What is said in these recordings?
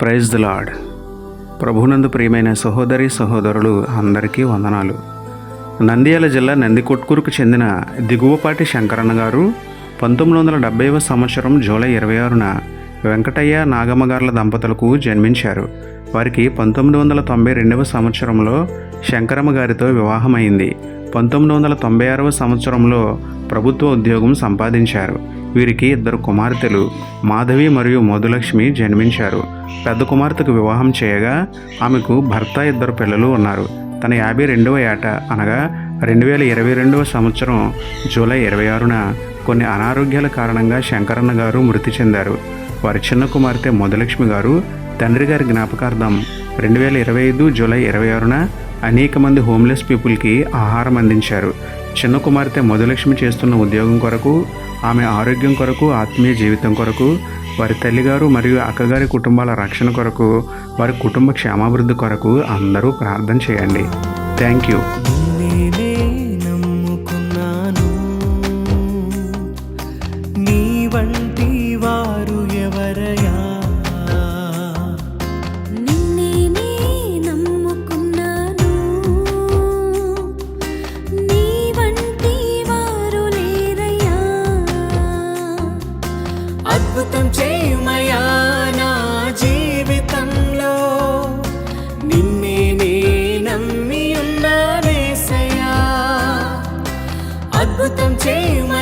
Praise the lord ప్రభునందు ప్రియమైన సహోదరి సహోదరులు అందరికీ వందనాలు. నంద్యాల జిల్లా నందికొట్కూరుకు చెందిన దిగువపాటి శంకరన్న గారు పంతొమ్మిది వందల డెబ్బైవ సంవత్సరం జూలై ఇరవై ఆరున వెంకటయ్య నాగమ్మగార్ల దంపతులకు జన్మించారు. వారికి పంతొమ్మిది వందల తొంభై రెండవ సంవత్సరంలో శంకరమ్మ గారితో వివాహమైంది. పంతొమ్మిది వందల తొంభై ఆరవ సంవత్సరంలో ప్రభుత్వ ఉద్యోగం సంపాదించారు. వీరికి ఇద్దరు కుమార్తెలు మాధవి మరియు మధులక్ష్మి జన్మించారు. పెద్ద కుమార్తెకు వివాహం చేయగా ఆమెకు భర్త ఇద్దరు పిల్లలు ఉన్నారు. తన యాభై రెండవ ఏట అనగా రెండు వేల ఇరవై రెండవ సంవత్సరం జూలై ఇరవై ఆరున కొన్ని అనారోగ్యాల కారణంగా శంకరన్న గారు మృతి చెందారు. వారి చిన్న కుమార్తె మధులక్ష్మి గారు తండ్రి గారి జ్ఞాపకార్థం రెండు వేల ఇరవై ఐదు జూలై ఇరవై ఆరున అనేక మంది హోమ్లెస్ పీపుల్కి ఆహారం అందించారు. చిన్న కుమార్తె మధులక్ష్మి చేస్తున్న ఉద్యోగం కొరకు ఆమె ఆరోగ్యం కొరకు ఆత్మీయ జీవితం కొరకు వారి తల్లిగారు మరియు అక్కగారి కుటుంబాల రక్షణ కొరకు వారి కుటుంబ క్షేమాభివృద్ధి కొరకు అందరూ ప్రార్థన చేయండి. Thank you. me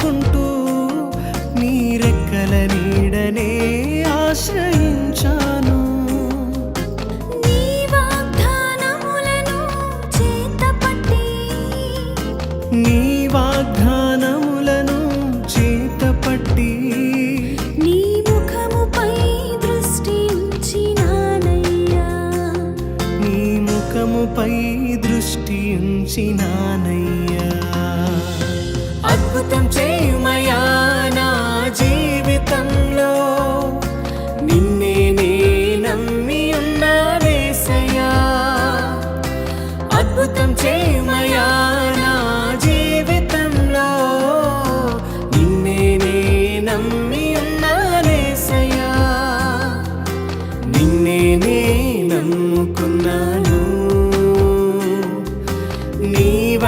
దాటుకుంటూ నీ రెక్కల నీడనే ఆశ్రయించాను. నీ వాగ్దానములను చేతపట్టి నీ ముఖముపై దృష్టి ఉంచినానయ్యా నీ ముఖముపై దృష్టి ఉంచినానయ్యా